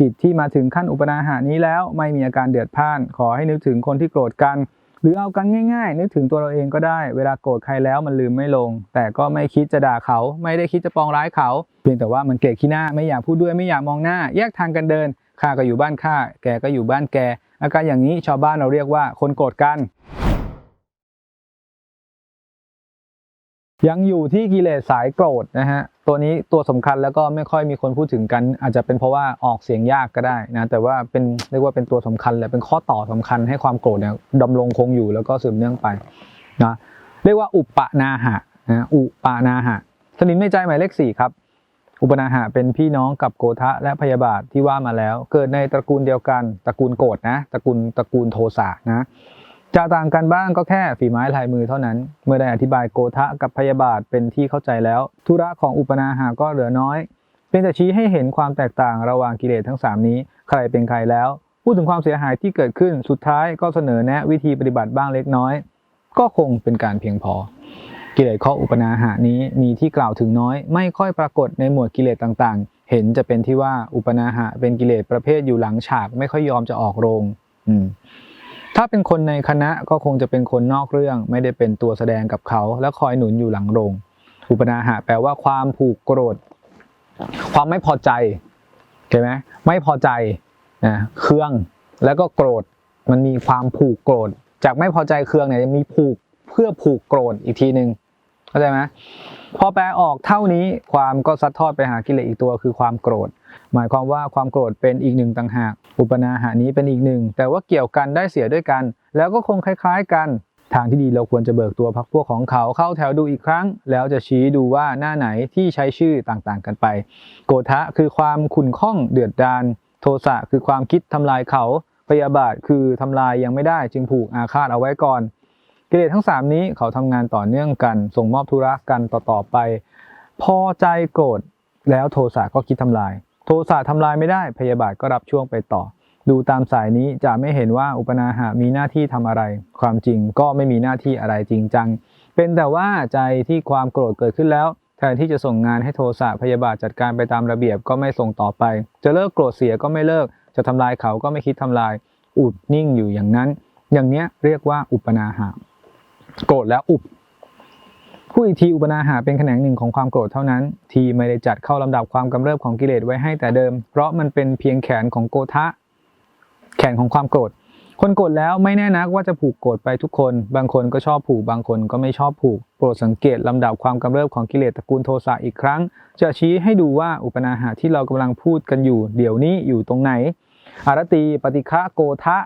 จิตที่มาถึงขั้นอุปนาหานี้แล้วไม่มีอาการเดือดพ่าน ขอให้นึกถึงคนที่โกรธกัน หรือเอากันง่ายๆ นึกถึงตัวเราเองก็ได้ เวลาโกรธใครแล้วมันลืมไม่ลง แต่ก็ไม่คิดจะด่าเขา ไม่ได้คิดจะปองร้ายเขา เพียงแต่ว่ามันเกลียดขี้หน้าไม่อยากพูดด้วยไม่อยากมองหน้า แยกทางกันเดินข้าก็อยู่บ้านข้าแกก็อยู่บ้านแกอาการอย่างนี้ชาวบ้านเราเรียกว่าคนโกรธกัน ยังอยู่ที่กิเลสสายโกรธนะฮะตัวนี้ตัวสำคัญแล้วก็ไม่ค่อยมีคนพูดถึงกัน อาจจะเป็นเพราะว่าออกเสียงยากก็ได้นะแต่ว่าเป็นเรียกว่าเป็นตัวสำคัญและเป็นข้อต่อสำคัญให้ความโกรธเนี่ยดำรงคงอยู่แล้วก็สืบเนื่องไปนะเรียกว่าอุปนาหะนะอุปนาหะสนิมในใจหมายเลขสี่ครับ อุปนาหะเป็นพี่น้องกับโกทะและพยาบาทที่ว่ามาแล้ว เกิดในตระกูลเดียวกันตระกูลโกรธนะตระกูลตระกูลโทสะนะ จะต่างกันบ้างก็แค่ฝีไม้ลายมือเท่านั้น เมื่อได้อธิบายโกทะกับพยาบาทเป็นที่เข้าใจแล้ว ธุระของอุปนาหาก็เหลือน้อย เป็นแต่ชี้ให้เห็นความแตกต่างระหว่างกิเลสทั้ง 3 นี้ ใครเป็นใครแล้ว พูดถึงความเสียหายที่เกิดขึ้นสุดท้ายก็เสนอแนะวิธีปฏิบัติบ้างเล็กน้อย ก็คงเป็นการเพียงพอ กิเลสข้ออุปนาหานี้มีที่กล่าวถึงน้อย ไม่ค่อยปรากฏในหมวดกิเลสต่างๆ เห็นจะเป็นที่ว่าอุปนาหะเป็นกิเลสประเภทอยู่หลังฉากไม่ค่อยยอมจะออกโรง อืม ถ้าเป็นคนในคณะก็คงจะเป็นคนนอกเรื่อง ไม่ได้เป็นตัวแสดงกับเขา และคอยหนุนอยู่หลังโรง อุปนาหะแปลว่าความผูกโกรธ ความไม่พอใจเข้าไหมไม่พอใจนะเครื่องแล้วก็โกรธมันมีความผูกโกรธ จากไม่พอใจเครื่องเนี่ยมีผูกเพื่อผูกโกรธอีกทีหนึ่งเข้าใจไหมพอแปลออกเท่านี้ความก็ซัดทอดไปหากิเลสอีกตัวคือความโกรธ หมายความว่าความโกรธเป็นอีกหนึ่งต่างหาก อุปนาหานี้เป็นอีกหนึ่ง แต่ว่าเกี่ยวกันได้เสียด้วยกัน แล้วก็คงคล้ายๆกัน ทางที่ดีเราควรจะเบิกตัวพักพวกของเขาเข้าแถวดูอีกครั้ง แล้วจะชี้ดูว่าหน้าไหนที่ใช้ชื่อต่างๆกันไป โกรธะคือความขุ่นข้องเดือดดานโทสะคือความคิดทำลายเขาพยาบาทคือทำลายยังไม่ได้จึงผูกอาฆาตเอาไว้ก่อนกิเลสทั้ง 3 นี้เขาทำงานต่อเนื่องกัน ส่งมอบธุระกันต่อๆไป พอใจโกรธแล้วโทสะก็คิดทำลาย โทสะทำลายไม่ได้พยาบาทก็รับช่วงไปต่อ ดูตามสายนี้จะไม่เห็นว่าอุปนาหะมีหน้าที่ทำอะไร ความจริงก็ไม่มีหน้าที่อะไรจริงจัง เป็นแต่ว่าใจที่ความโกรธเกิดขึ้นแล้วแทนที่จะส่งงานให้โทสะพยาบาทจัดการไปตามระเบียบก็ไม่ส่งต่อไป จะเลิกโกรธเสียก็ไม่เลิก จะทำลายเขาก็ไม่คิดทำลาย อุดนิ่งอยู่อย่างนั้น อย่างเนี้ยเรียกว่าอุปนาหะโกรธแล้วอุบ ผู้อีกทีอุปนาหาเป็นแขนงหนึ่งของความโกรธเท่านั้น ที่ไม่ได้จัดเข้าลำดับความกำเริบของกิเลสไว้ให้แต่เดิม เพราะมันเป็นเพียงแขนของโกทะ แขนของความโกรธ คนโกรธแล้วไม่แน่นักว่าจะผูกโกรธไปทุกคน บางคนก็ชอบผูกบางคนก็ไม่ชอบผูก โปรดสังเกตลำดับความกำเริบของกิเลสตระกูลโทสะอีกครั้ง จะชี้ให้ดูว่าอุปนาหาที่เรากำลังพูดกันอยู่ เดี๋ยวนี้อยู่ตรงไหน อารตีปฏิฆะโกทะ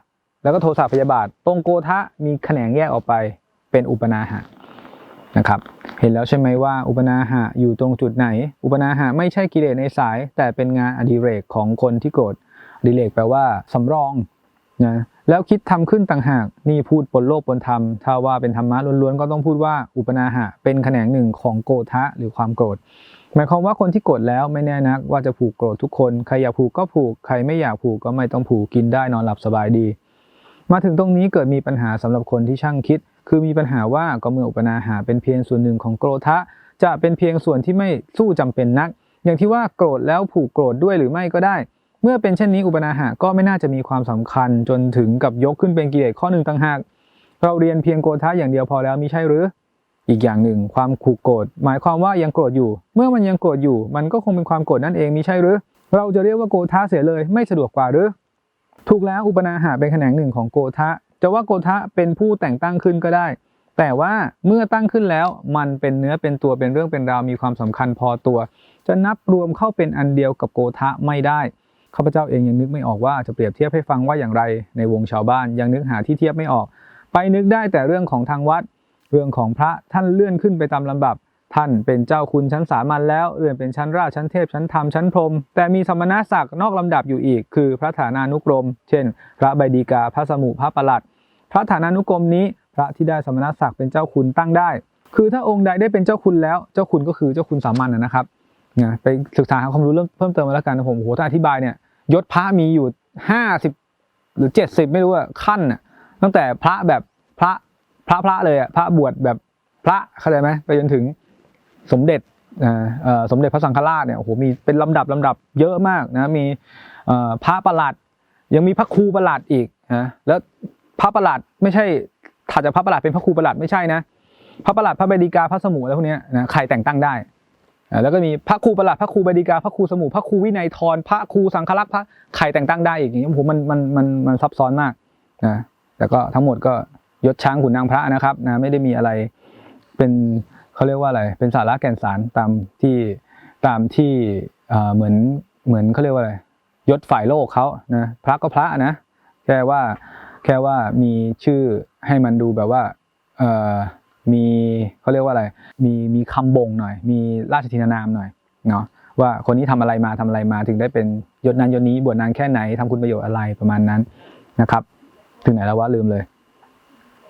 แล้วก็โทสะพยาบาท ตรงโกทะมีแขนงแยกออกไป เป็นอุปนาหะ นะครับ เห็นแล้วใช่ไหมว่าอุปนาหะอยู่ตรงจุดไหน อุปนาหะไม่ใช่กิเลสในสาย แต่เป็นงานอดิเรกของคนที่โกรธอดิเรกแปลว่าสำรองนะแล้วคิดทำขึ้นต่างหากนี่พูดปนโลกปนธรรม ถ้าว่าเป็นธรรมะล้วนๆก็ต้องพูดว่าอุปนาหะ เป็นแขนงหนึ่งของโกทะหรือความโกรธหมายความว่าคนที่โกรธแล้วไม่แน่นักว่าจะผูกโกรธทุกคนใครอยากผูกก็ผูกใครไม่อยากผูกก็ไม่ต้องผูกกินได้นอนหลับสบายดี มาถึงตรงนี้เกิดมีปัญหาสำหรับคนที่ช่างคิด คือมีปัญหาว่าก็เมื่ออุปนาหาเป็นเพียงส่วนหนึ่งของโกรธะจะเป็นเพียงส่วนที่ไม่สู้จำเป็นนัก อย่างที่ว่าโกรธแล้วผูกโกรธด้วยหรือไม่ก็ได้ เมื่อเป็นเช่นนี้อุปนาหะก็ไม่น่าจะมีความสำคัญจนถึงกับยกขึ้นเป็นกิเลสข้อหนึ่งต่างหาก เราเรียนเพียงโกรธะอย่างเดียวพอแล้วมิใช่หรือ อีกอย่างหนึ่งความผูกโกรธหมายความว่ายังโกรธอยู่ เมื่อมันยังโกรธอยู่ มันก็คงเป็นความโกรธนั่นเองมิใช่หรือ เราจะเรียกว่าโกรธะเสียเลยไม่สะดวกกว่าหรือถูกแล้วอุปนาหาเป็นแขนงหนึ่งของโกทะ จะว่าโกทะเป็นผู้แต่งตั้งขึ้นก็ได้ แต่ว่าเมื่อตั้งขึ้นแล้วมันเป็นเนื้อเป็นตัวเป็นเรื่องเป็นราวมีความสำคัญพอตัว จะนับรวมเข้าเป็นอันเดียวกับโกทะไม่ได้ข้าพเจ้าเองยังนึกไม่ออกว่าจะเปรียบเทียบให้ฟังว่าอย่างไรในวงชาวบ้านยังนึกหาที่เทียบไม่ออก ไปนึกได้แต่เรื่องของทางวัด เรื่องของพระท่านเลื่อนขึ้นไปตามลำดับ ท่านเป็นเจ้าคุณชั้นสามัญแล้วเลื่อนเป็นชั้นราชชั้นเทพชั้นธรรมชั้นพรหมแต่มีสมณศักดิ์นอกลำดับอยู่อีก คือพระฐานานุกรม เช่น พระใบดีกาพระสมุพระประหลัด พระฐานานุกรมนี้ พระที่ได้สมณศักดิ์เป็นเจ้าคุณตั้งได้ คือถ้าองค์ใดได้เป็นเจ้าคุณแล้ว เจ้าคุณก็คือเจ้าคุณสามัญนะนะครับนะไปศึกษาหาความรู้เรื่องเพิ่มเติมมาแล้วกันนะผมโอ้โหถ้าอธิบายเนี่ยยศพระมีอยู่ห้าสิบหรือเจ็ดสิบไม่รู้อะขั้นอะตั้งแต่พระแบบพระพระพระเลยอะพระบวชแบบพระเข้าใจไหมไปจนถึงสมเด็จสมเด็จพระสังฆราชเนี่ยโอ้โหมีเป็นลำดับลำดับเยอะมากนะมีพระประหลัดยังมีพระครูประหลัดอีกนะแล้ว พระประหลัดไม่ใช่ถัดจากพระประหลัดเป็นพระครูประหลัดไม่ใช่นะ พระประหลัดพระบดีกาพระสมุอะไรพวกนี้นะใครแต่งตั้งได้แล้วก็มีพระครูประหลัดพระครูบดีกาพระครูสมุพระครูวินัยทรพระครูสังฆลักษณ์พระใครแต่งตั้งได้อีกอย่างนี้โอ้โหมันมันมันมันซับซ้อนมากนะแต่ก็ทั้งหมดก็ยศช้างขุนนางพระนะครับนะไม่ได้มีอะไรเป็นเขาเรียกว่าอะไรเป็นสาระแก่นสารตามที่ตามที่เอ่อเหมือนเหมือนเขาเรียกว่าอะไรยศฝ่ายโลกเขานะพระก็พระนะแค่ว่า แค่ว่ามีชื่อให้มันดูแบบว่าเอ่อมีเขาเรียกว่าอะไร มีมีคำบ่งหน่อย มีราชทินานามหน่อยเนาะว่าคนนี้ทำอะไรมาทำอะไรมาถึงได้เป็นยศนั้นยศนี้บวชนานแค่ไหนทำคุณประโยชน์อะไรประมาณนั้นนะครับ ถึงไหนแล้ววะลืมเลย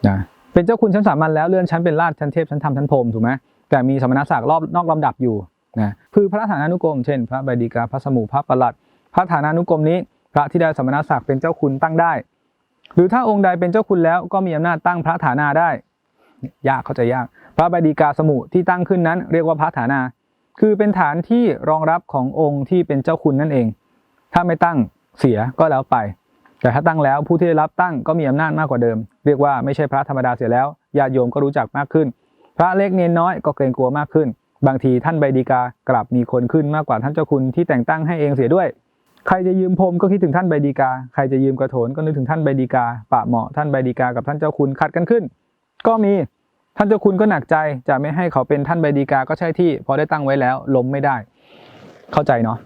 นะเป็นเจ้าคุณชั้นสามัญแล้วเลื่อนชั้นเป็นราชชั้นเทพชั้นธรรมชั้นพรมถูกไหมแต่มีสมณศักดิ์รอบนอกลำดับอยู่นะคือพระฐานานุกรม เช่น พระบดีกาพระสมุพระประหลัด พระฐานานุกรมนี้ พระที่ได้สมณศักดิ์เป็นเจ้าคุณตั้งได้ หรือถ้าองค์ใดเป็นเจ้าคุณแล้วก็มีอำนาจตั้งพระฐานาได้ ยากเข้าใจยาก พระบดีกาสมุที่ตั้งขึ้นนั้น เรียกว่าพระฐานา คือเป็นฐานที่รองรับขององค์ที่เป็นเจ้าคุณนั่นเอง ถ้าไม่ตั้งเสียก็แล้วไป แต่ถ้าตั้งแล้วผู้ที่ได้รับตั้งก็มีอำนาจมากกว่าเดิม เรียกว่าไม่ใช่พระธรรมดาเสียแล้วญาติโยมก็รู้จักมากขึ้น พระเล็กเนียนน้อยก็เกรงกลัวมากขึ้น บางทีท่านใบดีกากลับมีคนขึ้นมากกว่าท่านเจ้าคุณที่แต่งตั้งให้เองเสียด้วย ใครจะยืมพรมก็คิดถึงท่านใบดีกา ใครจะยืมกระโถนก็นึกถึงท่านใบดีกาปะเหมาะท่านใบดีกากับท่านเจ้าคุณขัดกันขึ้น ก็มีท่านเจ้าคุณก็หนักใจจะไม่ให้เขาเป็นท่านใบดีกาก็ใช่ที่ พอได้ตั้งไว้แล้วล้มไม่ได้ เข้าใจเนาะ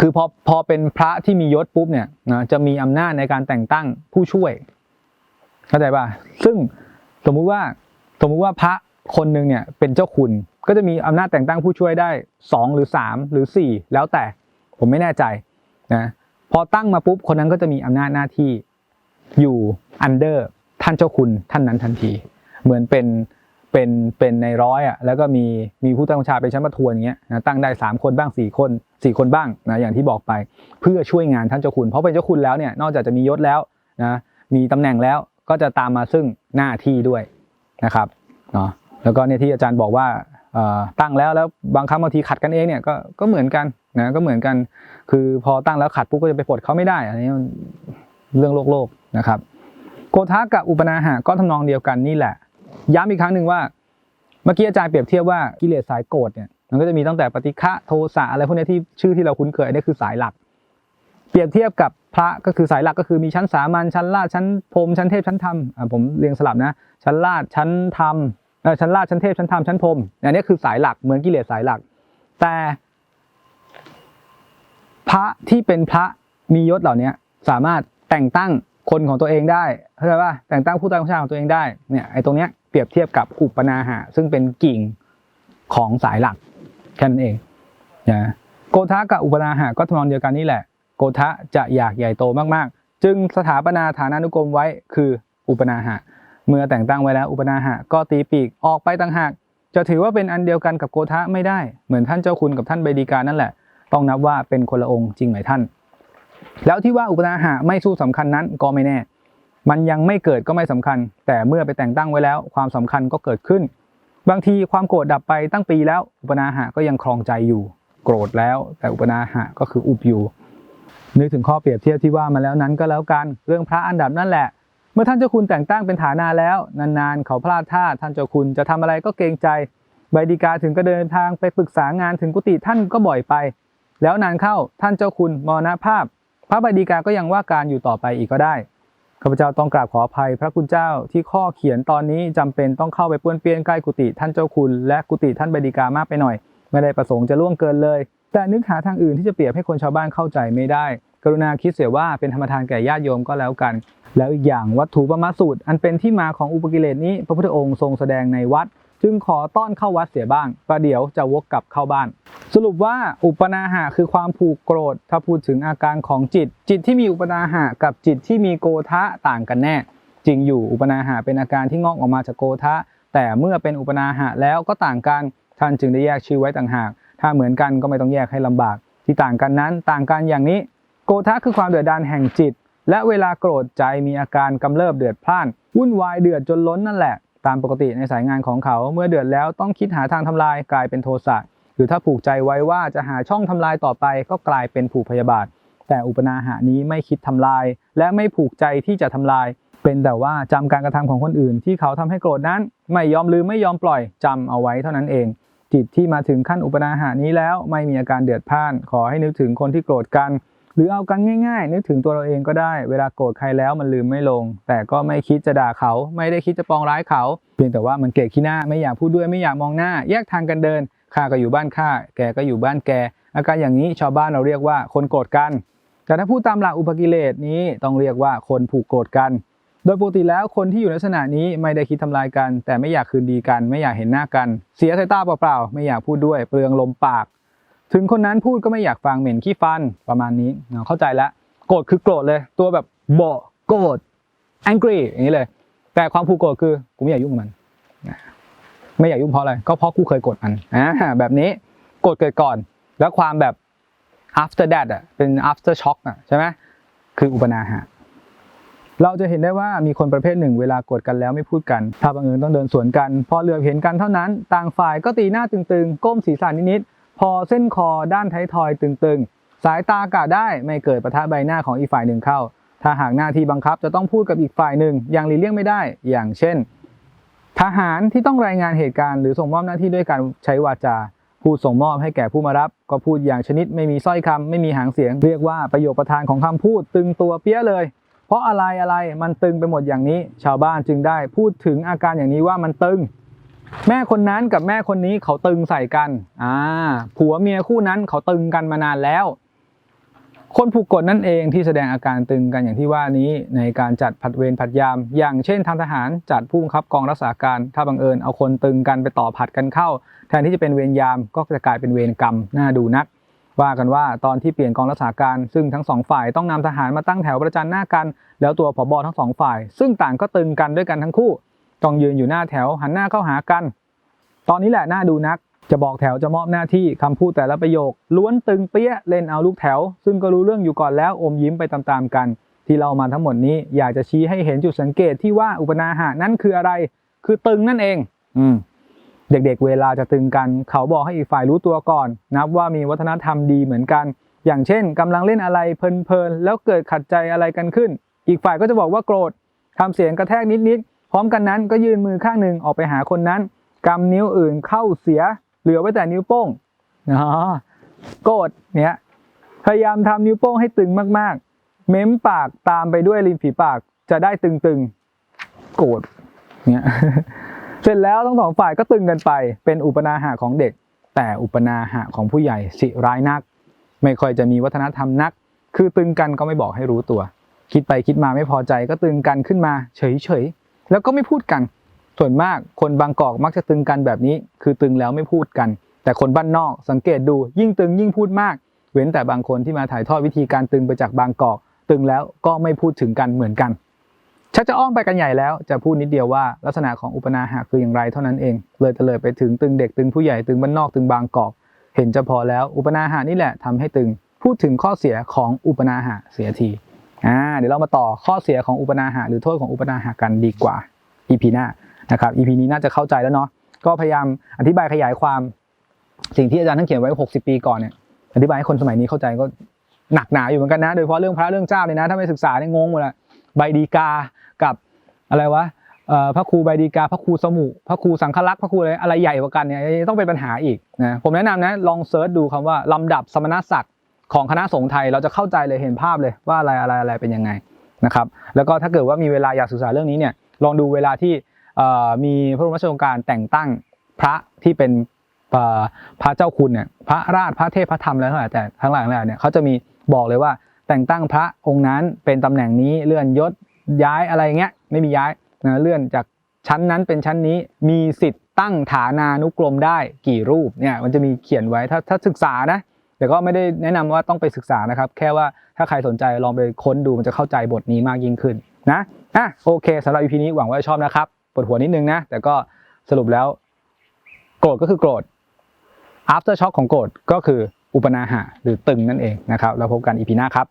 คือพอพอเป็นพระที่มียศปุ๊บเนี่ยนะจะมีอำนาจในการแต่งตั้งผู้ช่วย เข้าใจป่ะซึ่งสมมุติว่าสมมุติว่าพระคนหนึ่งเนี่ยเป็นเจ้าคุณก็จะมีอำนาจแต่งตั้งผู้ช่วยได้สองหรือสามหรือสี่แล้วแต่ผมไม่แน่ใจ นะพอตั้งมาปุ๊บคนนั้นก็จะมีอำนาจหน้าที่อยู่อันเดอร์ท่านเจ้าคุณท่านนั้นทันที เหมือนเป็นเป็นเป็นในร้อยอะแล้วก็มีมีผู้ตั้งบัญชาเป็นชั้นประทวนอย่างเงี้ยนะตั้งได้สามคนบ้างสี่คนสี่คนบ้างนะอย่างที่บอกไป เพื่อช่วยงานท่านเจ้าคุณ เพราะเป็นเจ้าคุณแล้วเนี่ยนอกจากจะมียศแล้วนะมีตำแหน่งแล้วก็จะตามมาซึ่งหน้าที่ด้วยนะครับเนาะแล้วก็เนี่ยที่อาจารย์บอกว่า ตั้งแล้วแล้วบางครั้งบางทีขัดกันเองเนี่ยก็ก็เหมือนกันนะก็เหมือนกัน คือพอตั้งแล้วขัดปุ๊บก็จะไปปลดเขาไม่ได้อันนี้เรื่องโลกโลกนะครับ โกทะกับอุปนาหะก็ทำนองเดียวกันนี่แหละ ย้ำอีกครั้งหนึ่งว่าเมื่อกี้อาจารย์เปรียบเทียบว่ากิเลสสายโกรธเนี่ยมันก็จะมีตั้งแต่ปฏิฆะโทสะอะไรพวกนี้ที่ชื่อที่เราคุ้นเคยอันนี้คือสายหลัก เปรียบเทียบกับพระก็คือสายหลักก็คือมีชั้นสามัญชั้นราชชั้นพรมชั้นเทพชั้นธรรมอ่าผมเรียงสลับนะชั้นราชชั้นธรรม ชั้นราชชั้นเทพชั้นธรรมชั้นพรมอันนี้คือสายหลักเหมือนกิเลสสายหลัก แต่พระที่เป็นพระมียศเหล่านี้สามารถแต่งตั้งคนของตัวเองได้เข้าใจป่ะแต่งตั้งผู้ใต้บัญชาของตัวเองได้เนี่ยไอ้ตรงเนี้ยเปรียบเทียบกับอุปนาหะซึ่งเป็นกิ่งของสายหลักแค่นั้นเองนะโกทะกับอุปนาหะก็ทำนองเดียวกันนี่แหละ โกทะจะอยากใหญ่โตมากๆ จึงสถาปนาฐานานุกรมไว้คืออุปนาหะ เมื่อแต่งตั้งไว้แล้วอุปนาหะก็ตีปีกออกไปต่างหาก จะถือว่าเป็นอันเดียวกันกับโกทะไม่ได้ เหมือนท่านเจ้าคุณกับท่านเบดีกานั่นแหละ ต้องนับว่าเป็นคนละองค์จริงไหมท่าน แล้วที่ว่าอุปนาหะไม่สู้สำคัญนั้นก็ไม่แน่ มันยังไม่เกิดก็ไม่สำคัญ แต่เมื่อไปแต่งตั้งไว้แล้ว ความสำคัญก็เกิดขึ้น บางทีความโกรธดับไปตั้งปีแล้ว อุปนาหะก็ยังครองใจอยู่ โกรธแล้ว แต่อุปนาหะก็คืออุบอยู่นึกถึงข้อเปรียบเทียบที่ว่ามาแล้วนั้นก็แล้วกัน เรื่องพระอันดับนั่นแหละ เมื่อท่านเจ้าคุณแต่งตั้งเป็นฐานาแล้ว นานๆ เขาพลาดท่าท่านเจ้าคุณจะทำอะไรก็เกรงใจ ใบดีกาถึงก็เดินทางไปปรึกษางานถึงกุฏิท่านก็บ่อยไป แล้วนานเข้าท่านเจ้าคุณมรณภาพ พระใบดีกาก็ยังว่าการอยู่ต่อไปอีกก็ได้ข้าพเจ้าต้องกราบขออภัยพระคุณเจ้าที่ข้อเขียนตอนนี้จำเป็นต้องเข้าไปป้วนเปี้ยนใกล้กุฏิท่านเจ้าคุณ และกุฏิท่านใบดีกามากไปหน่อย ไม่ได้ประสงค์จะล่วงเกินเลย แต่นึกหาทางอื่นที่จะเปรียบให้คนชาวบ้านเข้าใจไม่ได้ กรุณาคิดเสียว่าเป็นธรรมทานแก่ญาติโยมก็แล้วกัน แล้วอีกอย่างวัตถุประมาสูตร อันเป็นที่มาของอุปกิเลสนี้พระพุทธองค์ทรงแสดงในวัด จึงขอต้อนเข้าวัดเสียบ้าง ประเดี๋ยวจะวกกลับเข้าบ้าน สรุปว่าอุปนาหะคือความผูกโกรธ ถ้าพูดถึงอาการของจิต จิตที่มีอุปนาหะกับจิตที่มีโกทะต่างกันแน่ จริงอยู่อุปนาหะเป็นอาการที่งอกออกมาจากโกทะ แต่เมื่อเป็นอุปนาหะแล้วก็ต่างกันท่านจึงได้แยกชื่อไว้ต่างหาก ถ้าเหมือนกันก็ไม่ต้องแยกให้ลำบาก ที่ต่างกันนั้นต่างกันอย่างนี้ โกทะคือความเดือดดาลแห่งจิต และเวลาโกรธใจมีอาการกำเริบเดือดพล่าน วุ่นวายเดือดจนล้นนั่นแหละ ตามปกติในสายงานของเขาเมื่อเดือดแล้วต้องคิดหาทางทำลายกลายเป็นโทสะหรือถ้าผูกใจไว้ว่าจะหาช่องทำลายต่อไปก็กลายเป็นผูกพยาบาท แต่อุปนาหะนี้ไม่คิดทำลาย และไม่ผูกใจที่จะทำลาย เป็นแต่ว่าจำการกระทำของคนอื่น ที่เขาทำให้โกรธนั้น ไม่ยอมลืมไม่ยอมปล่อยจำเอาไว้เท่านั้นเอง จิตที่มาถึงขั้นอุปนาหะนี้แล้วไม่มีอาการเดือดพล่าน ขอให้นึกถึงคนที่โกรธกัน หรือเอากันง่ายๆ นึกถึงตัวเราเองก็ได้ เวลาโกรธใครแล้วมันลืมไม่ลง แต่ก็ไม่คิดจะด่าเขา ไม่ได้คิดจะปองร้ายเขา เพียงแต่ว่ามันเกลียดขี้หน้าไม่อยากพูดด้วยไม่อยากมองหน้า แยกทางกันเดินข้าก็อยู่บ้านข้าแกก็อยู่บ้านแก อาการอย่างนี้ชาวบ้านเราเรียกว่าคนโกรธกัน แต่ถ้าพูดตามหลักอุปกิเลสนี้ต้องเรียกว่าคนผูกโกรธกัน โดยปกติแล้วคนที่อยู่ในลักษณะนี้ไม่ได้คิดทำลายกัน แต่ไม่อยากคืนดีกัน ไม่อยากเห็นหน้ากัน เสียสายตาเปล่าๆไม่อยากพูดด้วยเปลืองลมปาก ถึงคนนั้นพูดก็ไม่อยากฟังเหม็นขี้ฟันประมาณนี้เข้าใจแล้วโกรธคือโกรธเลย ตัวแบบโบโกรธ angry อย่างนี้เลย แต่ความผูกโกรธคือกูไม่อยากยุ่งกับมันไม่อยากยุ่งเพราะอะไรก็เพราะกูเคยโกรธมันอ่าแบบนี้โกรธเกิดก่อน แล้วความแบบ after that อะเป็น after shock อะใช่ไหมคืออุปนาหะเราจะเห็นได้ว่ามีคนประเภทหนึ่งเวลาโกรธกันแล้วไม่พูดกัน ถ้าบังเอิญต้องเดินสวนกัน พอเหลือบเห็นกันเท่านั้น ต่างฝ่ายก็ตีหน้าตึงๆ ก้มศีรษะนิดๆ พอเส้นคอด้านท้ายทอยตึงๆ สายตากะได้ไม่เกิดปะทะใบหน้าของอีกฝ่ายหนึ่งเข้า ถ้าหากหน้าที่บังคับจะต้องพูดกับอีกฝ่ายหนึ่งอย่างหลีกเลี่ยงไม่ได้ อย่างเช่น ทหารที่ต้องรายงานเหตุการณ์หรือส่งมอบหน้าที่ด้วยการใช้วาจาพูดส่งมอบให้แก่ผู้มารับ ก็พูดอย่างชนิดไม่มีสร้อยคำไม่มีหางเสียง เรียกว่าประโยคประธานของคำพูดตึงตัวเปี้ยเลย เพราะอะไรอะไรมันตึงไปหมดอย่างนี้ ชาวบ้านจึงได้พูดถึงอาการอย่างนี้ว่ามันตึง แม่คนนั้นกับแม่คนนี้เขาตึงใส่กัน อ่า ผัวเมียคู่นั้นเขาตึงกันมานานแล้ว คนผูกกฎนั่นเองที่แสดงอาการตึงกันอย่างที่ว่านี้ในการจัดผัดเวรผัดยาม อย่างเช่นทางทหารจัดผู้บังคับกองรักษาการ ถ้าบังเอิญเอาคนตึงกันไปต่อผัดกันเข้า แทนที่จะเป็นเวรยามก็จะกลายเป็นเวรกรรมน่าดูนัก ว่ากันว่าตอนที่เปลี่ยนกองรักษาการ ซึ่งทั้งสองฝ่ายต้องนำทหารมาตั้งแถวประจันหน้ากัน แล้วตัวผบทั้งสองฝ่าย ซึ่งต่างก็ตึงกันด้วยกันทั้งคู่ ต้องยืนอยู่หน้าแถวหันหน้าเข้าหากัน ตอนนี้แหละน่าดูนัก จะบอกแถวจะมอบหน้าที่คำพูดแต่ละประโยค ล้วนตึงเปี้ยเล่นเอาลูกแถว ซึ่งก็รู้เรื่องอยู่ก่อนแล้วอมยิ้มไปตามๆกัน ที่เรามาทั้งหมดนี้อยากจะชี้ให้เห็นจุดสังเกตที่ว่าอุปนาหะนั้นคืออะไร คือตึงนั่นเอง อืมเด็กๆ เวลาจะตึงกัน เขาบอกให้อีกฝ่ายรู้ตัวก่อน นับว่ามีวัฒนธรรมดีเหมือนกัน อย่างเช่นกำลังเล่นอะไรเพลินๆแล้วเกิดขัดใจอะไรกันขึ้น อีกฝ่ายก็จะบอกว่าโกรธทำเสียงกระแทกนิดๆ ร้อมกันนั้นก็ยื่นมือข้างหนึ่งออกไปหาคนนั้นกำนิ้วอื่นเข้าเสียเหลือไว้แต่นิ้วโป้งอ๋อโกรธเนี่ยพยายามทำนิ้วโป้งให้ตึงมากๆ เม้มปากตามไปด้วยริมฝีปากจะได้ตึงๆ โกรธเนี่ยเสร็จแล้วทั้งสองฝ่ายก็ตึงกันไป เป็นอุปนาหะของเด็ก แต่อุปนาหะของผู้ใหญ่สิร้ายนัก ไม่ค่อยจะมีวัฒนธรรมนัก คือตึงกันก็ไม่บอกให้รู้ตัว คิดไปคิดมาไม่พอใจก็ตึงกันขึ้นมา เฉยๆ แล้วก็ไม่พูดกัน ส่วนมากคนบางกอกมักจะตึงกันแบบนี้ คือตึงแล้วไม่พูดกัน แต่คนบ้านนอกสังเกตดูยิ่งตึงยิ่งพูดมาก เว้นแต่บางคนที่มาถ่ายทอดวิธีการตึงไปจากบางกอก ตึงแล้วก็ไม่พูดถึงกันเหมือนกันชักจะอ้อมไปกันใหญ่แล้วจะพูดนิดเดียวว่าลักษณะของอุปนาหะคืออย่างไรเท่านั้นเอง เลยเตลิดไปถึงตึงเด็กตึงผู้ใหญ่ตึงบ้านนอกตึงบางกอก เห็นจะพอแล้วอุปนาหะนี่แหละทำให้ตึง พูดถึงข้อเสียของอุปนาหะเสียที อ่าเดี๋ยวเรามาต่อข้อเสียของอุปนาหะหรือโทษของอุปนาหะกันดีกว่า EP หน้านะครับ EP นี้น่าจะเข้าใจแล้วเนาะก็พยายามอธิบายขยายความสิ่งที่อาจารย์ท่านเขียนไว้ 60 ปีก่อนเนี่ยอธิบายให้คนสมัยนี้เข้าใจก็หนักหนาอยู่เหมือนกันนะ โดยเฉพาะเรื่องพระเรื่องเจ้าเนี่ยนะถ้าไม่ศึกษาเนี่ยงงหมดละใบดีกากับอะไรวะพระครูใบดีกาพระครูสมุพระครูสังฆลักษณ์พระครูอะไรอะไรใหญ่กว่ากันเนี่ยต้องเป็นปัญหาอีกนะผมแนะนำนะลองเซิร์ชดูคำว่าลำดับสมณศักดิ์ ของคณะสงฆ์ไทยเราจะเข้าใจเลยเห็นภาพเลยว่าอะไรอะไรอะไรเป็นยังไงนะครับแล้วก็ถ้าเกิดว่ามีเวลาอยากศึกษาเรื่องนี้เนี่ยลองดูเวลาที่มีพระบรมราชโองการแต่งตั้งพระที่เป็นพระเจ้าคุณเนี่ยพระราชพระเทพพระธรรมอะไรทั้งหลายแต่ทั้งหลายทั้งหลายเนี่ยเขาจะมีบอกเลยว่าแต่งตั้งพระองค์นั้นเป็นตำแหน่งนี้เลื่อนยศย้ายอะไรเงี้ยไม่มีย้ายนะเลื่อนจากชั้นนั้นเป็นชั้นนี้มีสิทธิ์ตั้งฐานานุกรมได้กี่รูปเนี่ยมันจะมีเขียนไว้ถ้าถ้าศึกษานะ แต่ก็ไม่ได้แนะนำว่าต้องไปศึกษานะครับ แค่ว่าถ้าใครสนใจลองไปค้นดูมันจะเข้าใจบทนี้มากยิ่งขึ้นนะอะโอเคสำหรับ EP นี้หวังว่าจะชอบนะครับปวดหัวนิดนึงนะ แต่ก็สรุปแล้ว โกรธก็คือโกรธ after shock ของโกรธก็คืออุปนาหะหรือตึงนั่นเองนะครับแล้วพบกัน EP หน้าครับ